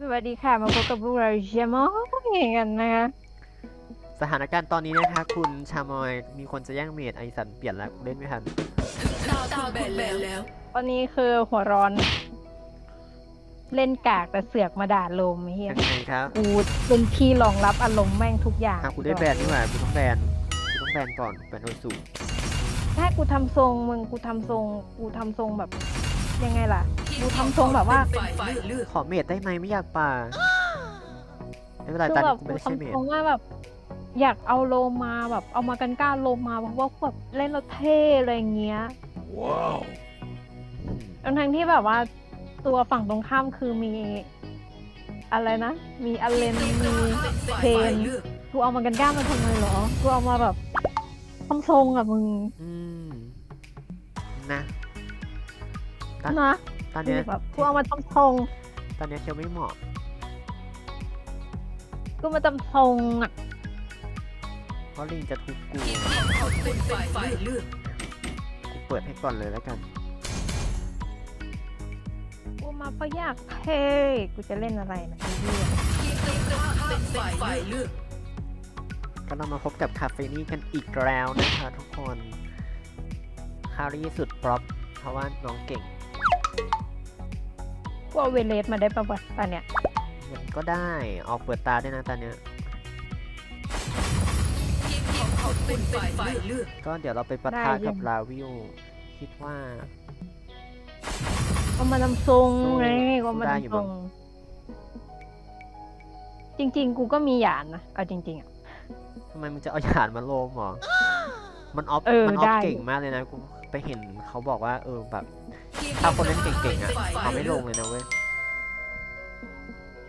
สวัสดีค่ะ มาพบกับพวกเราเชมอกันนะคะ สถานการณ์ตอนนี้นะคะ คุณชามอยมีคนจะแย่งเมดไอสันเปลี่ยนแล้วเล่นไม่ทันตาตาแบนแล้ว ตอนนี้คือหัวร้อน เล่นกากแต่เสือกมาด่าลมไอ้เฮียยังไงครับกูเป็นที่รองรับอารมณ์แม่งทุกอย่างอะกูได้แบนนี่หว่ากูต้องแบนกูต้องแบนก่อนแบนโอสูถ้ากูทำทรงมึงกูทำทรง กูทำทรงแบบ ยังไงล่ะกูทำทรงแบบว่าฝ่ายฝ่ายเลือกขอเมดได้ไหมไม่อยากป่าไม่เป็นไรคือตอนแบนี้บกูกูไม่ได้ใช่เมทำดทรงว่าแบบ อยากเอาโลมาแบบ เอามากันกล้าโลมาเพราะว่าแบบเล่นแล้วเท่อะไรอย่างเงี้ย อืมทั้งทั้งๆที่แบบว่าตัวฝั่งตรงข้ามคือมี อะไรนะ มีอเลน มีฝ่ายเพฝ่ายนเลือกกูเอามากันก้ามาทำไมเหรอ กูเอามาแบบทำทรงอะมึง อืมนะ ตอนนะตอนเนี้ยแบบกูเอามาทำทรงตอนเนี้ยเทียวไม่เหมาะ กูมาทำทรงอะเพราะลิงจะทุบกูเป็นฝ่ายฝ่ายเลือกกูเปิดให้ก่อนเลยแล้วกัน กูมาเพราะอยากเท่กูจะเล่นอะไรนะไอ้เหี้ยเป็นฝ่ายฝ่ายเลือกก็เรามาพบกับคาเฟนี่กันอีกแล้วนะคะทุกคน คารี่สุดปรอปเพราะว่าน้องเก่ง กูเอาเวเลสมาได้ปะวะตอนเนี้ยมันก็ได้ออกเปิดตาด้วยนะตอนเนี้ยเป็นฝ่ายฝ่ายเลือกก็เดี๋ยวเราไปปะทะกับลาวิวคิดว่าเอามาทำทรงไงสู้กูเอามาได้อยู่ทำทมั้รงงจริง ๆ กูก็มีหยานนะเอาจริง ๆอะทำไมมึงจะเอาหยาดมาโลมหรอมันออฟเออมันออฟได้เก่งมากเลยนะกู ไปเห็นเขาบอกว่า เออแบบถ้าคนเล่นเก่งๆอะเขาไม่ลงเลยนะเว้ย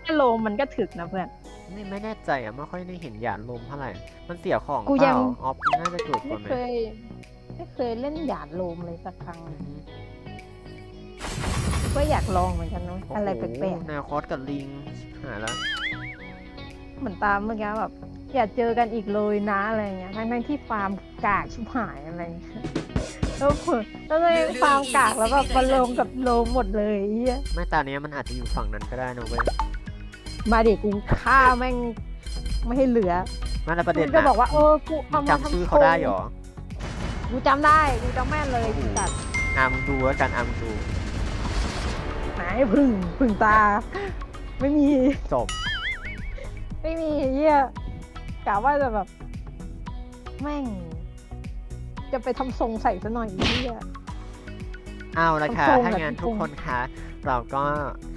แค่โลมมันก็ถึกนะเพื่อนไม่ไม่แน่ใจอะไม่ค่อยได้เห็นหยาดลมเท่าไหร่ มันเสียของกูเปยัล่างออฟน่าจะเกิดก่ไม่อนไหมเคยไม่เคยเล่นหยาดโลมเลยสักครั้งอือฮึก็อยากลองเหมือนกันนะโโหอะไรแปลกแนวคอสกับลิงหายแล้ว ๆเหมือนตามเมื่อกี้แบบ อย่าเจอกันอีกเลยนะอะไรเงี้ยทั้งๆที่ฟาร์มกากชิบหายอะไรเงี้ย แล้วเผื่อแล้วเลยฟาร์มกากแล้วแบบมาลงกับโลมหมดเลยเฮียไม่ตาเนี้ยมันอาจจะอยู่ฝั่งนั้นก็ได้นะเว้ยมาดิกูฆ่าแม่งไม่ให้เหลือไมาแล้วประเด็นกูจะนะบอกว่าเออกูมึเอางมาจำชื่อทำเขาได้เหรอกูจำได้กูจำแม่นเลยสัตว์อะมึงดูแล้วกันอะมึงดูไหนพึ่งพึ่งตา ไม่มี จบไม่มีเยี่ยกะว่าจะแบบ แม่ง จะไปทำทรงใส่ซะหน่อยเยี่ยเอาละค่ะทำทรงถ้าแบบงั้นทำทรงทุกคนคะเราก็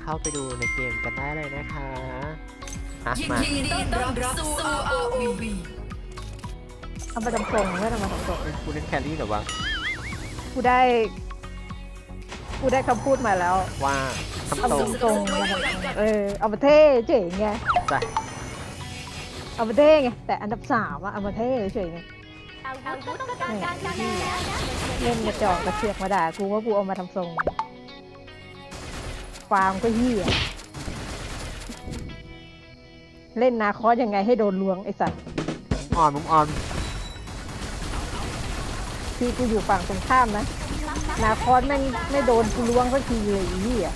เข้าไปดูในเกมกันได้เลยนะคะอะยินมา ดีต้อนรับสู่ ROV เอาไปทำทรงเพื่อทำมาทำทรงเป็นกูเล่นแครี่เหรือวะ กูได้ กูได้คำพูดมาแล้วว่าทำเอาตรไปงทำทรงมาทำทรงเออเอามาเท่เจ๋งไงจ้ะเอามาเท่ไงแต่อันดับสามอะเอามาเท่เฉยๆไง เล่นกระจอกกระเชือกมาด่ากูว่ากูเอามาทำทรงฟาร์มก็เหี้ยเล่นนาคอสยังไงให้โดนลวงไอสัตว์มุมออนมุมออนที่กูอยู่ฝั่งตรงข้ามนะ นาคอสแม่งไม่โดนกูล้วงสักทีเลยอีเหี้ย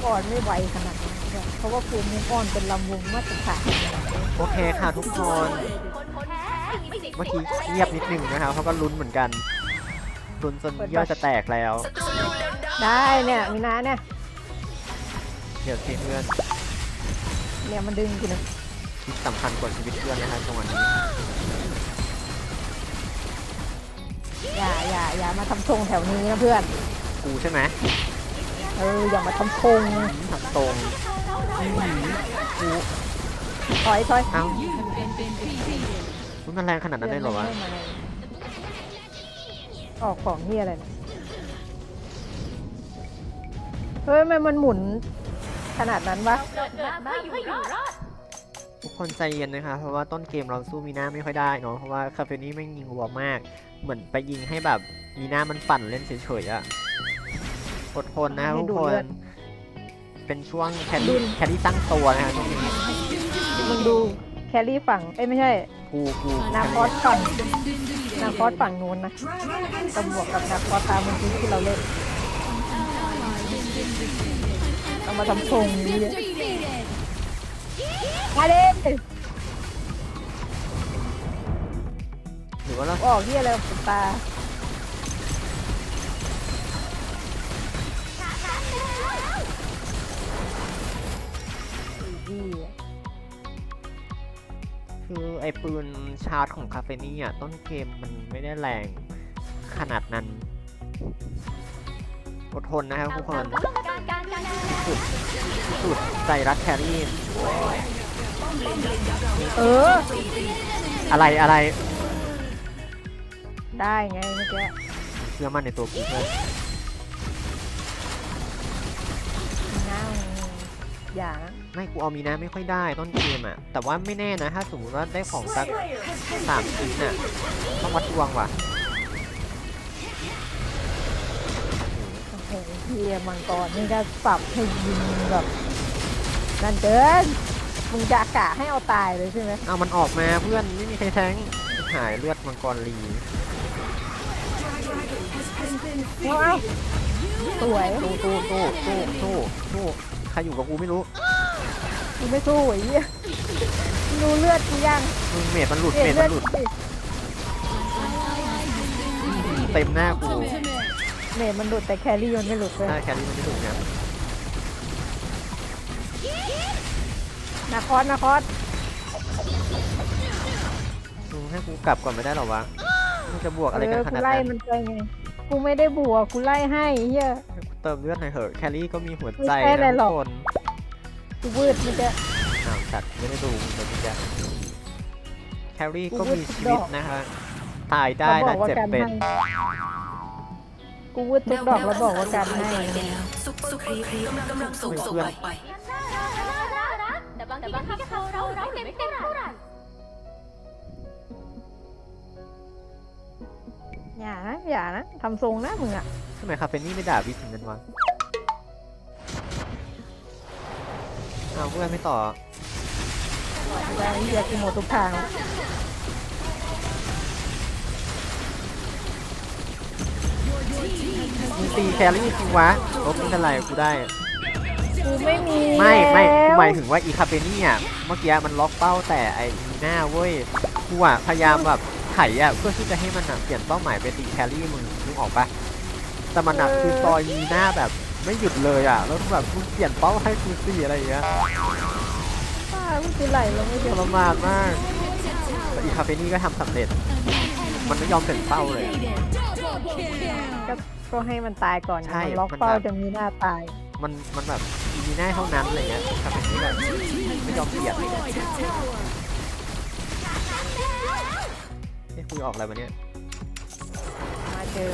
มูฟออนไม่ไวขนาดนั้นด้วยเพราะว่ากูมูฟออนเป็นลำวงมาตรฐานโอเคค่ะทุกคน เมื่อกี้เงียบนิดหนึ่งนะครับเขาก็ลุ้นเหมือนกันลุ้นจนเยื่อจะแตกแล้ว ได้เนี่ยมีนาเนี่ยเดี๋ยวสิเพื่อนเนี่ยมันดึงกูนะคิดสำคัญกว่าชีวิตเพื่อนนะครับจังหวะนี้อย่าอย่าอย่ามาทำทรงแถวนี้นะเพื่อน กูใช่ไหม เอออย่ามาทำทรงทำตรงอื้อหือกูถอยถอยเอ้ามันแรงขนาดนั้นได้เหรอวะออกของที่อะไรเนี่ยเฮ้ยทำไมมันหมุนขนาดนั้นวะทุกคนใจเย็นนะคะเพราะว่าต้นเกมเราสู้มีหน้าไม่ค่อยได้เนาะเพราะว่าคาเฟนี่ไม่งยิงรัวมาก เหมือนไปยิงให้แบบมีหน้ามันปั่นเล่นเฉยๆอะ อดทนนะให้ทุกดูคนเลือดเป็นช่วงแครี่แครี่ตั้งตัวนะคะช่วงนี้มึงดูแครี่ฝั่ง เอ้ยไม่ใช่ กูกูนาคอสฝั่งนาคอสฝั่งนู้นนะจะบวกกับนาคอสตามเมื่อกี้ที่เราเล่นเอามาทำทรงนี้เลยมาเด้หรือว่าเราออกที่อะไรกับตา คือไอ้ปืนชาร์จของคาเฟนี่อะ ต้นเกมมันไม่ได้แรงขนาดนั้น อดทนนะครับทุกคนสุดสุดใจรักแครี่ เออ อะไรอะไร ได้ไงเมื่อกี้เชื่อมั่นในตัวกูเพื่อนน้าอย่านะ ไม่กูเอามีนาไม่ค่อยได้ต้นเกมอะแต่ว่าไม่แน่นะ ถ้าสมมติว่าได้ของสักสามชิ้นอะต้องวัดดวงว่ะโอ้โหเฮียมังกรนี่ก็สับให้ยิงแบบนั่นเกินมึงจะกะให้เอาตายเลยใช่ไหมเอามันออกมาเพื่อนไม่มีใครแทงหายเลือดมังกรลีเอาเอาสวยสู้สู้สู้สู้สู้สู้ใครอยู่กับกูไม่รู้ กูไม่สู้ไอ้เหี้ยดูเลือดกูยังมึงเมดมันหลุดเห็เมนดเลืมัอดนหลุดสิเต็มหน้ากูเมดมันหลุดแต่แครี่มันไม่หลุดเลยถ้าแครี่มันไม่หลุดนะนาคอสนาคอสมึงให้กูกลับก่อนไม่ได้หรอวะมึงจะบวกอะไรเอกันอขกูนาดไล่นั้นมันไปไงกูไม่ได้บวกกูไล่ให้ไอ้เหี้ย เติมเลือดหน่อยเถอะแครี่ก็มีหัวใจไม่ใช่อะไรนะหรทุอก กคน กูวืดมันจะ อ้าวจัดไม่ได้ดูเลยพี่แจ๊คแครี่กูก็พูดมีทุกชีวิตดอกนะคะตายได้แล้วบและอกว่าเจ็บการเป็นให้กูวืดทุกดอกแล้วบอกว่าการให้ซุปเปอร์ครีปกำลังกำลังส่งส่งออกไปแต่บางทีก็เขาเราเราเต็มเต็มเท่าไหร่อย่านะอย่านะทำทรงนะมึงอะทำไมคาเฟนี่ไม่ด่าวิทย์ถึงนั้นวะ อ้าวเพื่อนไม่ต่อแต่ไอ้เหี้ยกูหมดทุกทางมึงตีแครี่จริงวะลบไม่เป็นไรกูได้ กูไม่มีไม่ไม่กูแล้วหมายถึงว่าอีคาเฟนี่อะเมื่อกี้มันล็อกเป้าแต่ไอ้มีหน้าเว้ยกูอะพยายามแบบไถอะเพื่อที่จะให้มันอะเปลี่ยนเป้าหมายไปตีแครี่มึงนึกออกปะแต่มันอะคือซอยมีหน้าแบบ ไม่หยุดเลยอะ แล้วแบบมึงเปลี่ยนเป้าให้กูสิอะไรอย่างเงี้ยป้ากูจะไหลลงไม่ทเดี๋ยวรมานมากแต่อีคาเฟนี่ก็ทำสำเร็จ มันไม่ยอมเปลี่ยนเป้าเลย ก็ก็ให้มันตายก่อนใช่มันล็อกมันเป้าแบบ จะมีหน้าตาย มันมันแบบมีหน้าเท่านั้นอะไรเงี้ยคาเฟนี่แบบไม่ยอมเปลี่ยนนี่คุยออกอะไรวะเนี่ยมาเจอ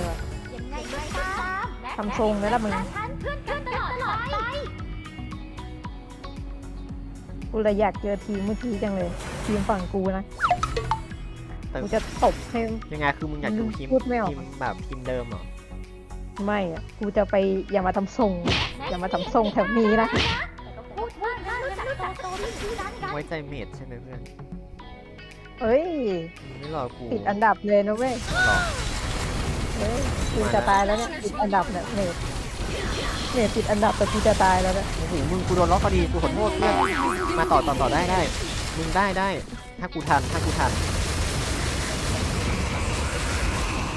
ยังไงก็ตาม ทำทรงแล้วล่ะมึงฉันเพื่อนกันตลอดไปกูเลยอยากเจอทีมเมื่อกี้จังเลย ทีมฝั่งกูนะแต่กูจะตบให้ ยังไงคือมึงอยากอยู่ทีมพูดไม่ออก ทีมแบบทีมเดิมเหรอไม่อะกูจะไปอย่ามาทำทรง อย่ามาทำทรงแถวนี้นะพูดว่าฉันรู้จักโตที่ชื่อนั้นกันไว้ใจเมดใช่ไหมเพื่อนเอ้ย มึงไม่รอกูติดอันดับเลยนะเว้ยหรอ เฮ้ยกูจะตายแล้วเนี่ยติดอันดับเนี่ยเมดเมดติดอันดับแต่กูจะตายแล้วเนี่ยโอ้โหมึงกูโดนล็อกพอดีกูขอโทษเพื่อนมาต่อต่อต่อได้ได้มึงได้ได้ถ้ากูทันถ้ากูทัน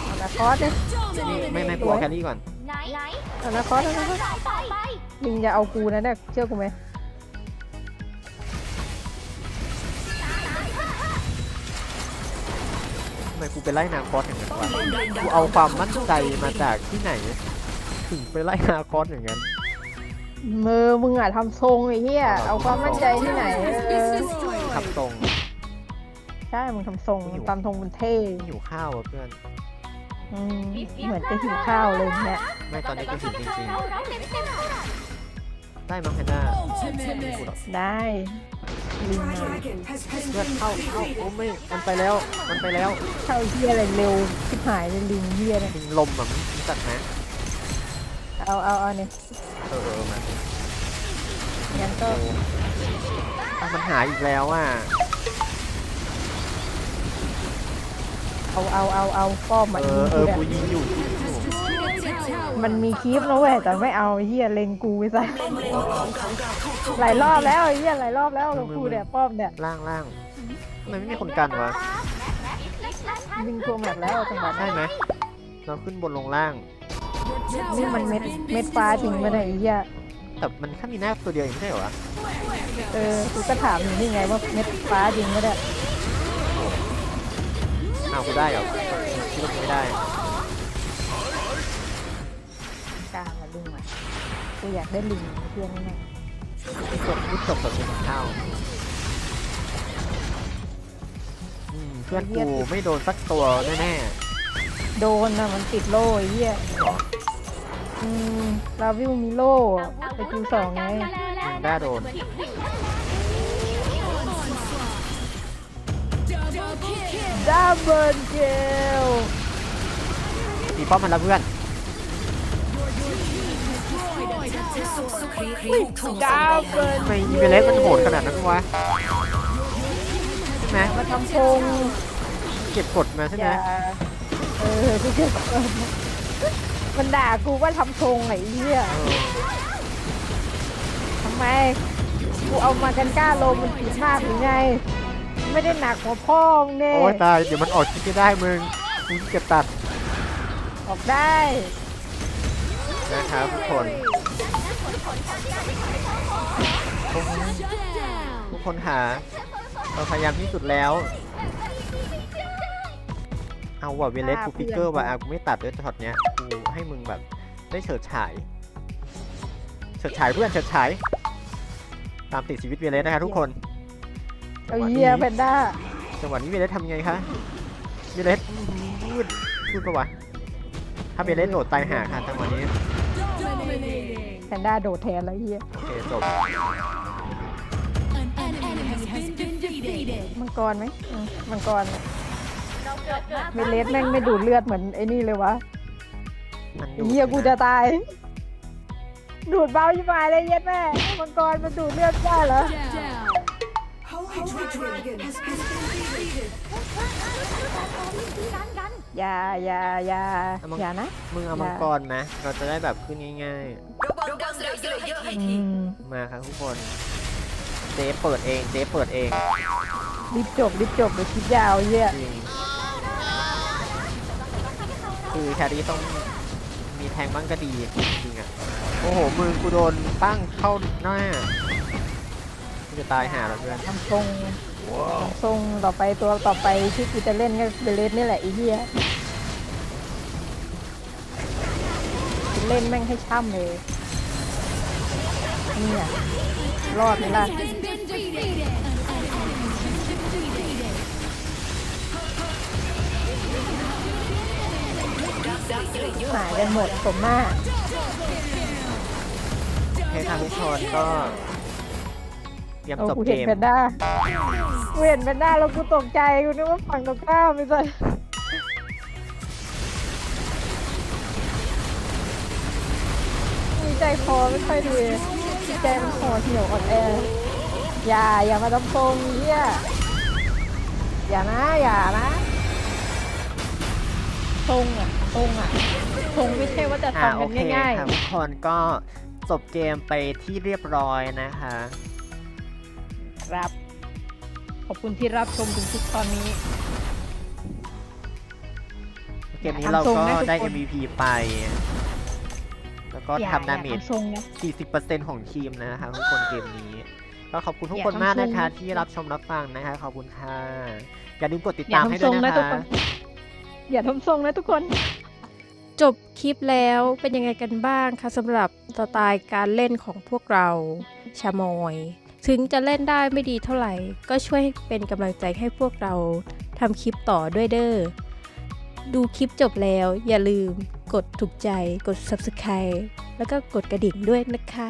อนาคอสเนี่ยนี่ไม่ไม่กลัวแครี่ก่อน ไหนไหนอนาคอสอนาคอสต่อไปมึงอย่าเอากูนะเนี่ยเชื่อกูไหม ไมกูไปไล่นาคอสอย่างนั้นวะกูเอาความมั่นใจมาจากที่ไหน ถึงไปไล่นาคอสอย่างนั้น มือมึงอะทำทรงไอ้เหี้ยเอาความมั่นใจที่ไหนเออขับตรงใช่มึงทำทรงตามทรงมันเท่หิวข้าวอะเพื่อน อืมเหมือนจะหิวข้าวเลยเนี่ย ไม่ตอนนี้กูหิวจริงเราเราเต็มเต็มเท่าไหร่ๆ ได้มั้งแฮนด้าได้ลิงมาเลือดเข้าเข้าโอ้ไม่มันไปแล้วมันไปแล้วเข้าเฮียอะไรเร็วชิบหายเลยลิงเฮียนะลิงลมแบบมันจัดไหมเอาเอาเอาเนี่ยเออเออมายังก็มันหายอีกแล้วอะเอาเอาเอาเอาป้อมมาเออเออกูยิงอยู่ มันมีคลิปนะเว้ยแต่ไม่เอาไอ้เฮียเลงกูไปซะหลายรอบแล้วไอ้เฮียหลายรอบแล้วหลวงกูเนี่ยป้อมเนี่ยล่างล่างทำไมไม่มีคนกันวะยิงตัวแมปแล้วจังหวะได้นั้นไหมเราขึ้นบนลงล่าง นี่มันเม็ดเม็ดฟ้าจริงไมเนี่ยไอ้เฮียแต่มันแค่มีหน้าตัวเดียวเองไม่ใช่เหรอวะเออกูก็ถามอยู่นี่ไงว่าเม็ดฟ้าจริงไมเนี่ยอ้าวกูได้เหรอคิดว่ากูไม่ได้ กูอยากได้ลิงเพื่อนแน่รีบจบรีบจบแบบเป็นข้าวอืมเพื่อนกูไม่โดนสักตัวแน่โดนนะมันติดโล่ไอ้เฮียอืมลาวิวมีโล่ไปคิวสองไงๆมึงได้โดน ดับเบิลเกลตีป้อมมันแล้วเพื่อน ดับไปเบิลทำไมอีเวเลสมันโหดขนาดนั้นวะใช่ไหมมาทำพงเก็บกดมาใช่อไหมย่าเออกูเก็บเงินมันด่ากูว่าทำทงไอ้เหี้ยเออทำไม กูเอามากันกล้าลมมันผิดมากหรือไง ไม่ได้หนักหัวพ่อมึงเน่โอ้ยตาย เดี๋ยวมันออกคลิปไม่ได้มึงกูเก็บตัดออกได้นะครับทุกคน ทุกทุกคนหาเราพยายามที่สุดแล้ว เอาว่ะเวเลสกูฟิกเกอร์ว่ะอะกูไม่ตัดด้วยช็อตเนี้ยกูให้มึงแบบได้เฉิดฉายเฉิดฉายเพื่อนเฉิดฉายตามติดชีวิตเวเลสนะครับทุกคนเอาเหี้ยแพนด้าจังหวะนี้เวเลสทำไงคะเวเลสพูดพูดปะวะถ้าเวเลสโดดตายหาค่ะจังหวะนี้ แพนด้าโดดแทนแล้วเหี้ยโอเคจบมังกรไหมอืมมังกรเนี่ยเมเลสแม่งไม่ดูดเลือดเหมือนไอ้นี่เลยวะมันไอ้เหี้ยกูจะตาย ดูดเบาชิบหายเลยเหี้ย็ดแม่มังกรมันดูดเลือดได้เหรออย่าอย่าอย่าอย่านะ มึงเอาอย่ามังกรไหมเราจะได้แบบขึ้นง่ายระวัง ดังเยอะเยอะให้ทีมาครับทุกคนเจ๊เปิดเองเจ๊เปิดเองรีบจบรีบจบเลยวคลิปยาวเหี้ยจริงคือแครี่ต้องมีแทงบ้างก็ดีจริงอะโอ้โหมือกูโดนปั้งเข้าหน้ากูจะตายหาแล้วเพื่อนทำทรงทำทรงต่อไปตัวต่อไปที่กูจะเล่นก็เบเลสนี่แหละไอ้เหี้ยเล่นแม่งให้ช่ำเลย เนี่ยรอดไหมล่ะหายกันหมดสมมากให้ทางทุกคนก็เตรียมโอ้จบกูเกเห็นมแพนด้ากูเห็นแพนด้าแล้วกูตกใจกูนึกว่าฝั่งตรงข้ามไม่ใช่มีใจคอไม่ค่อยดี ใจมันคอเหี่ยวอ่อนแออย่าอย่ามาทำทรงเฮียอย่านะอย่านะทรงอะทรงอะทรงไม่ใช่ว่าจะอ่าทำโอกันเคง่าย ค่ะทุกคนก็จบเกมไปที่เรียบร้อยนะคะ ๆ ครับ ขอบคุณที่รับชมถึงทุกตอนนี้ เกมนี้ทำเราทรงก็นะทุกได้คน MVP ไป แล้วก็อย่ทำดาเมจอย่ทรงนะ 40%ของทีมนะคะทุกคนเกมนี้ก็ขอบคุณทุกอย่าคนทำมากทรงนะคะนะที่รับชมรับฟังนะคะขอบคุณค่ะอย่าลืมกดติดอย่าตามให้ทำทด้รวยงนะนะทุกคะคนอย่าทำทรงนะทุกคน จบคลิปแล้วเป็นยังไงกันบ้างคะสำหรับสไตล์การเล่นของพวกเราชามอย ถึงจะเล่นได้ไม่ดีเท่าไหร่ ก็ช่วยเป็นกำลังใจให้พวกเราทำคลิปต่อด้วยเด้อ ดูคลิปจบแล้ว อย่าลืมกดถูกใจ กด subscribe แล้วก็กดกระดิ่งด้วยนะคะ